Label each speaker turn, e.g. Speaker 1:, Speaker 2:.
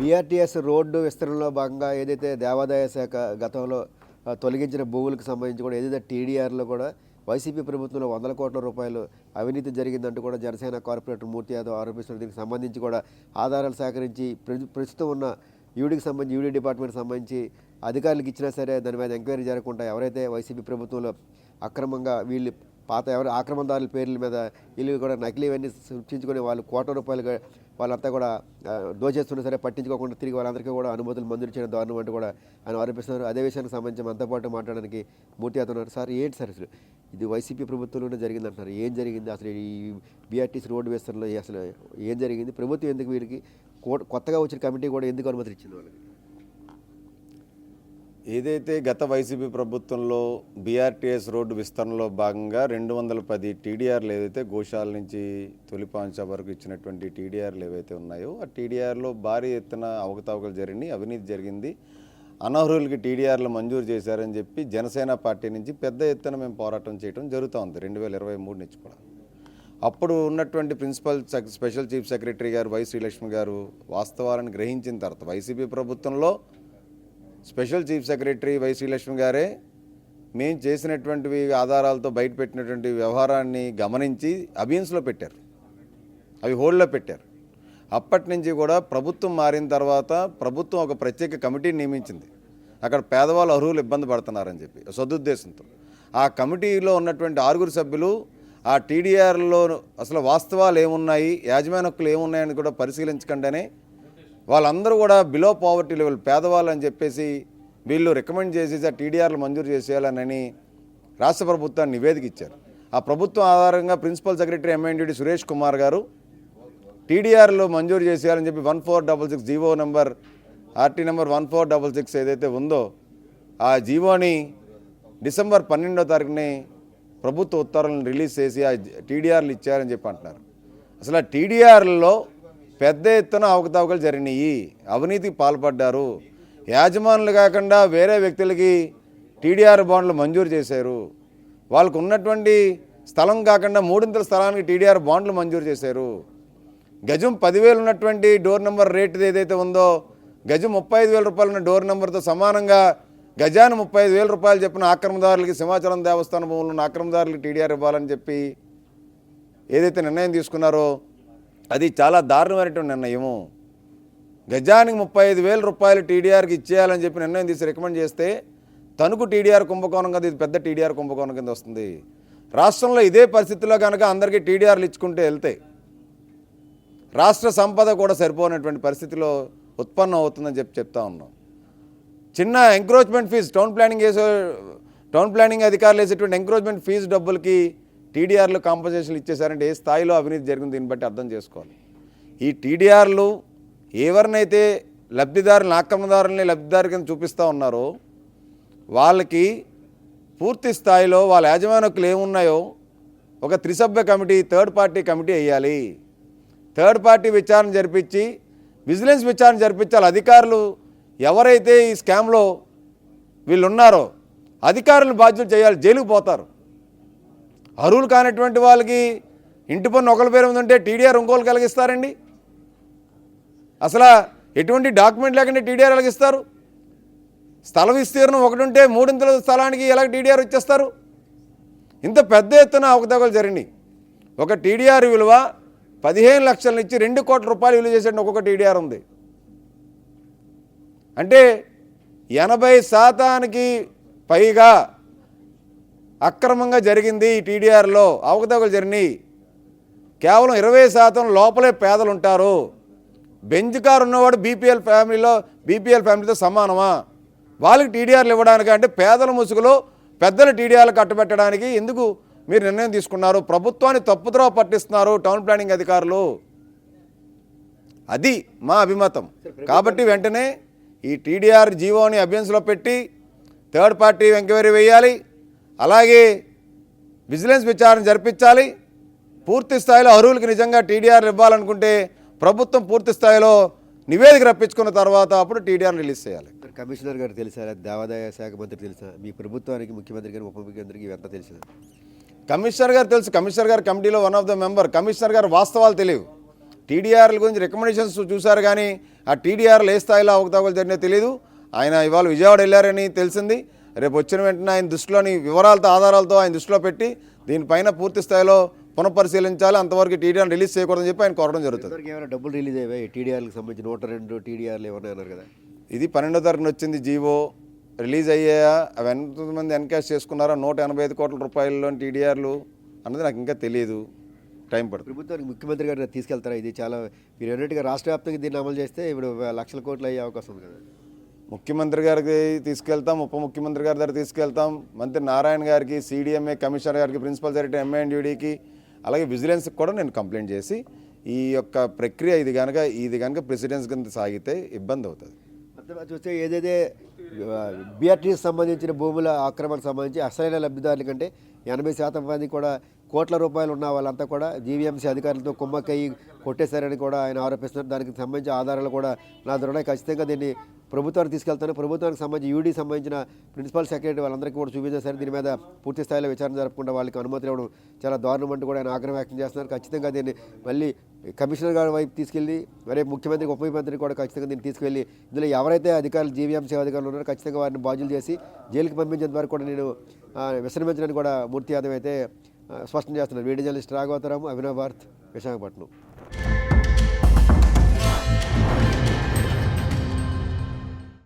Speaker 1: BRTS road విస్తరణలో భాగంగా ఏదైతే దేవాదాయ శాఖ గతంలో తొలగించిన భూములకు సంబంధించి కూడా ఏదైతే టీడీఆర్లో కూడా వైసీపీ ప్రభుత్వంలో వందల కోట్ల రూపాయలు అవినీతి జరిగిందంటూ కూడా జనసేన కార్పొరేటర్ మూర్తి యాదవ్ ఆరోపిస్తున్న దీనికి సంబంధించి కూడా ఆధారాలు సేకరించి ప్ర- ప్రస్తుతం ఉన్న ఈడీకి సంబంధించి ఈడీ డిపార్ట్మెంట్ సంబంధించి అధికారులకు ఇచ్చినా సరే దాని మీద ఎంక్వైరీ జరగకుండా ఎవరైతే వైసీపీ ప్రభుత్వంలో అక్రమంగా వీళ్ళు పాత ఎవరు ఆక్రమణదారుల పేర్ల మీద వీళ్ళు కూడా నకిలీవన్నీ సృష్టించుకొని వాళ్ళు కోట్ల రూపాయలుగా వాళ్ళంతా కూడా ఆ, దోచేస్తున్నా సరే పట్టించుకోకుండా తిరిగి వాళ్ళందరికీ కూడా అనుమతులు మంజూరు చేయడం దారుణం అంటూ కూడా ఆయన ఆరోపిస్తున్నారు. అదే విషయానికి సంబంధించి మనతో పాటు మాట్లాడడానికి మూర్తి అవుతున్నారు సార్ ఏంటి సార్ అసలు ఇది వైసీపీ ప్రభుత్వంలోనే జరిగింది అంటున్నారు. ఏం జరిగింది అసలు ఈ బీఆర్టీసీ రోడ్డు విస్తరణలో అసలు ఏం జరిగింది? ప్రభుత్వం ఎందుకు వీరికి కో- కొత్తగా వచ్చిన కమిటీ కూడా ఎందుకు అనుమతి ఇచ్చింది వాళ్ళకి?
Speaker 2: ఏదైతే గత వైసీపీ ప్రభుత్వంలో బీఆర్టీఎస్ రోడ్డు విస్తరణలో భాగంగా రెండు వందల పది టీడీఆర్లు ఏదైతే గోశాల నుంచి తొలిపాంచ వరకు ఇచ్చినటువంటి టీడీఆర్లు ఏవైతే ఉన్నాయో ఆ టీడీఆర్లో భారీ ఎత్తున అవకతవకలు జరిగినాయి అవినీతి జరిగింది. అనర్హులకి టీడీఆర్లు మంజూరు చేశారని చెప్పి జనసేన పార్టీ నుంచి పెద్ద ఎత్తున మేము పోరాటం చేయడం జరుగుతూ ఉంది రెండు వేల ఇరవై మూడు నుంచి కూడా. అప్పుడు ఉన్నటువంటి ప్రిన్సిపల్ స్పెషల్ చీఫ్ సెక్రటరీ గారు వై శ్రీలక్ష్మి గారు వాస్తవాలను గ్రహించిన తర్వాత వైసీపీ ప్రభుత్వంలో special chief secretary Y Srilakshmi గారే మేము చేసినటువంటివి ఆధారాలతో బయట పెట్టినటువంటి వ్యవహారాన్ని గమనించి అబియన్స్లో పెట్టారు. అవి హోల్డ్లో పెట్టారు. అప్పటి నుంచి కూడా ప్రభుత్వం మారిన తర్వాత ప్రభుత్వం ఒక ప్రత్యేక కమిటీని నియమించింది. అక్కడ పేదవాళ్ళు అర్హులు ఇబ్బంది పడుతున్నారని చెప్పి సదుద్దేశంతో. ఆ కమిటీలో ఉన్నటువంటి ఆరుగురు సభ్యులు ఆ టీడీఆర్లో అసలు వాస్తవాలు ఏమున్నాయి యాజమాన్ హక్కులు ఏమున్నాయని కూడా పరిశీలించకుండానే వాళ్ళందరూ కూడా బిలో పావర్టీ లెవెల్ పేదవాళ్ళు అని చెప్పేసి వీళ్ళు రికమెండ్ చేసేసి ఆ టీడీఆర్లు మంజూరు చేసేయాలని రాష్ట్ర ప్రభుత్వాన్ని నివేదిక ఇచ్చారు. ఆ ప్రభుత్వం ఆధారంగా principal secretary MND Suresh Kumar గారు టీడీఆర్లు మంజూరు చేసేయాలని చెప్పి one four double six GO number RT number one four double six ఏదైతే ఉందో ఆ జీవోని డిసెంబర్ పన్నెండో తారీఖుని ప్రభుత్వ ఉత్తర్వులను రిలీజ్ చేసి ఆ టీడీఆర్లు ఇచ్చారని చెప్పి అంటున్నారు. అసలు ఆ టీడీఆర్లలో పెద్ద ఎత్తున అవకతవకలు జరిగినాయి. అవినీతికి పాల్పడ్డారు. యాజమానులు కాకుండా వేరే వ్యక్తులకి టీడీఆర్ బాండ్లు మంజూరు చేశారు. వాళ్ళకు ఉన్నటువంటి స్థలం కాకుండా మూడింతల స్థలానికి టీడీఆర్ బాండ్లు మంజూరు చేశారు. గజం పదివేలు ఉన్నటువంటి డోర్ నెంబర్ రేటు ఏదైతే ఉందో గజం ముప్పై ఐదు వేల రూపాయలు ఉన్న డోర్ నెంబర్తో సమానంగా గజాన్ని ముప్పై ఐదు వేల రూపాయలు చెప్పిన ఆక్రమదారులకి సింహాచలం దేవస్థానం భూములు ఉన్న ఆక్రమదారులకి టీడీఆర్ ఇవ్వాలని చెప్పి ఏదైతే నిర్ణయం తీసుకున్నారో అది చాలా దారుణమైనటువంటి నిర్ణయము. గజానికి ముప్పై ఐదు వేల రూపాయలు టీడీఆర్కి ఇచ్చేయాలని చెప్పి నిర్ణయం తీసి రికమెండ్ చేస్తే తణుకు టీడీఆర్ కుంభకోణం కదా ఇది పెద్ద టీడీఆర్ కుంభకోణం కింద వస్తుంది. రాష్ట్రంలో ఇదే పరిస్థితిలో కనుక అందరికీ టీడీఆర్లు ఇచ్చుకుంటే వెళ్తాయి రాష్ట్ర సంపద కూడా సరిపోనటువంటి పరిస్థితిలో ఉత్పన్నం అవుతుందని చెప్పి చెప్తా ఉన్నాం. చిన్న ఎంక్రోచ్మెంట్ ఫీజు టౌన్ ప్లానింగ్ వేసే టౌన్ ప్లానింగ్ అధికారులు వేసేటువంటి ఎంక్రోచ్మెంట్ ఫీజు డబ్బులకి టీడీఆర్లు కాంపన్సేషన్ ఇచ్చేసారంటే ఏ స్థాయిలో అవినీతి జరిగింది దీన్ని బట్టి అర్థం చేసుకోవాలి. ఈ టీడీఆర్లు ఎవరినైతే లబ్ధిదారులను ఆక్రమణదారులని లబ్ధిదారు కింద చూపిస్తూ ఉన్నారో వాళ్ళకి పూర్తి స్థాయిలో వాళ్ళ యాజమాన్య ఏమున్నాయో ఒక త్రిసభ్య కమిటీ థర్డ్ పార్టీ కమిటీ వేయాలి. థర్డ్ పార్టీ విచారణ జరిపించి విజిలెన్స్ విచారణ జరిపించాలి అధికారులు ఎవరైతే ఈ స్కామ్లో వీళ్ళున్నారో అధికారులను బాధ్యతలు చేయాలి జైలుకు పోతారు. అర్హులు కానటువంటి వాళ్ళకి ఇంటి పన్ను ఒకరి పేరు ఉందంటే టీడీఆర్ ఇంకోళ్ళు కలిగిస్తారండి. అసలు ఎటువంటి డాక్యుమెంట్ లేకుండా టీడీఆర్ కలిగిస్తారు స్థల విస్తీర్ణం ఒకటి ఉంటే మూడింతల స్థలానికి ఎలా టీడీఆర్ ఇచ్చేస్తారు? ఇంత పెద్ద ఎత్తున అవకతవకలు జరిగినాయి. ఒక టీడీఆర్ విలువ పదిహేను లక్షల నుంచి రెండు కోట్ల రూపాయలు విలువ చేసే ఒక్కొక్క టీడీఆర్ ఉంది. అంటే ఎనభై శాతానికి పైగా అక్రమంగా జరిగింది ఈ టీడీఆర్లో. అవకతవకలు జరిగినాయి. కేవలం ఇరవై శాతం లోపలే పేదలు ఉంటారు బెంజ్ కారు ఉన్నవాడు బీపీఎల్ ఫ్యామిలీలో బీపీఎల్ ఫ్యామిలీతో సమానమా? వాళ్ళకి టీడీఆర్లు ఇవ్వడానికి? అంటే పేదల ముసుగులో పెద్దలు టీడీఆర్లు కట్టబెట్టడానికి ఎందుకు మీరు నిర్ణయం తీసుకున్నారు? ప్రభుత్వాన్ని తప్పుద్రోవ పట్టిస్తున్నారు టౌన్ ప్లానింగ్ అధికారులు. అది మా అభిమతం. కాబట్టి వెంటనే ఈ టీడీఆర్ జీవోని అభ్యన్స్లో పెట్టి థర్డ్ పార్టీ ఎంక్వైరీ వేయాలి. అలాగే విజిలెన్స్ విచారణ జరిపించాలి. పూర్తి స్థాయిలో అర్హులకి నిజంగా టీడీఆర్ ఇవ్వాలనుకుంటే ప్రభుత్వం పూర్తి స్థాయిలో నివేదిక రప్పించుకున్న తర్వాత అప్పుడు టీడీఆర్ రిలీజ్ చేయాలి.
Speaker 1: కమిషనర్ గారు తెలుసా దేవాదాయ శాఖ మంత్రి తెలుసా? మీ ప్రభుత్వానికి ముఖ్యమంత్రి గారు ఉప ముఖ్యమంత్రికి ఇవంతా తెలుసా
Speaker 2: కమిషనర్ గారు తెలుసు. కమిషనర్ గారు కమిటీలో one of the member commissioner గారు వాస్తవాలు తెలియవు. టీడీఆర్ల గురించి రికమెండేషన్స్ చూశారు కానీ ఆ టీడీఆర్లు ఏ స్థాయిలో అవకతవకలు జరిగినాయో తెలియదు ఆయన ఇవాళ విజయవాడ వెళ్ళారని తెలిసింది. రేపు వచ్చిన వెంటనే ఆయన దృష్టిలోని వివరాలతో ఆధారాలతో ఆయన దృష్టిలో పెట్టి దీనిపైన పూర్తి స్థాయిలో పునఃపరిశీలించాలి అంతవరకు టీడీఆర్ రిలీజ్ చేయకూడదని చెప్పి ఆయన కోరడం జరుగుతుంది.
Speaker 1: ఏమైనా డబ్బులు రిలీజ్ అయ్యాయి టీడీఆర్లకు సంబంధించి నూట రెండు టీడీఆర్లు ఏమన్నా అన్నారు కదా?
Speaker 2: ఇది పన్నెండో తారీఖున వచ్చింది జీవో. రిలీజ్ అయ్యాయా? అవి ఎంతమంది ఎన్కాష్ చేసుకున్నారా? నూట ఎనభై ఐదు కోట్ల రూపాయలలోని టీడీఆర్లు అన్నది నాకు ఇంకా తెలియదు. టైం పడుతుంది.
Speaker 1: ప్రభుత్వానికి ముఖ్యమంత్రి గారు తీసుకెళ్తారా? ఇది చాలా మీరు అన్నట్టుగా రాష్ట్ర వ్యాప్తంగా దీన్ని అమలు చేస్తే ఇప్పుడు లక్షల కోట్లు అయ్యే అవకాశం ఉంది కదా.
Speaker 2: ముఖ్యమంత్రి గారికి తీసుకెళ్తాం ఉప ముఖ్యమంత్రి గారి దగ్గర తీసుకెళ్తాం. మంత్రి నారాయణ గారికి సీడీఎంఏ కమిషనర్ గారికి ప్రిన్సిపల్ సెక్రటరీ ఎంఐఎన్యూడీకి అలాగే విజిలెన్స్కి కూడా నేను కంప్లైంట్ చేసి ఈ యొక్క ప్రక్రియ ఇది కనుక ఇది కనుక ప్రెసిడెన్స్ కింద సాగితే ఇబ్బంది అవుతుంది.
Speaker 1: చూస్తే ఏదైతే బీఆర్టీకి సంబంధించిన భూముల ఆక్రమణకు సంబంధించి అసలైన లబ్ధిదారుల కంటే ఎనభై శాతం మంది కూడా కోట్ల రూపాయలు ఉన్న వాళ్ళంతా కూడా జీవీఎంసీ అధికారులతో కుమ్మక్కయ్యి కొట్టేశారని కూడా ఆయన ఆరోపిస్తున్నారు. దానికి సంబంధించిన ఆధారాలు కూడా నా దృఢ ఖచ్చితంగా దీన్ని ప్రభుత్వానికి తీసుకెళ్తాను ప్రభుత్వానికి సంబంధించి యూడీ సంబంధించిన ప్రిన్సిపల్ సెక్రటరీ వాళ్ళందరికీ కూడా చూపించారు సరే దీని మీద పూర్తి స్థాయిలో విచారణ జరపకుండా వాళ్ళకి అనుమతి ఇవ్వడం చాలా దారుణం అంటూ కూడా ఆయన ఆగ్రహం వ్యక్తం చేస్తున్నారు. ఖచ్చితంగా దీన్ని మళ్ళీ కమిషనర్ గారి వైపు తీసుకెళ్ళి మరి ముఖ్యమంత్రికి ఉప ముఖ్యమంత్రి కూడా ఖచ్చితంగా దీన్ని తీసుకెళ్ళి ఇందులో ఎవరైతే అధికారులు జీవీఎంసీ అధికారులు ఉన్నారో ఖచ్చితంగా వారిని బాధ్యులు చేసి జైలుకి పంపించేంత వరకు కూడా నేను విశ్రమించడానికి కూడా మూర్తి యాదవ్ అయితే స్పష్టం చేస్తున్నారు. Video journalist Raghavataramu Abhinav Bharat Visakhapatnam.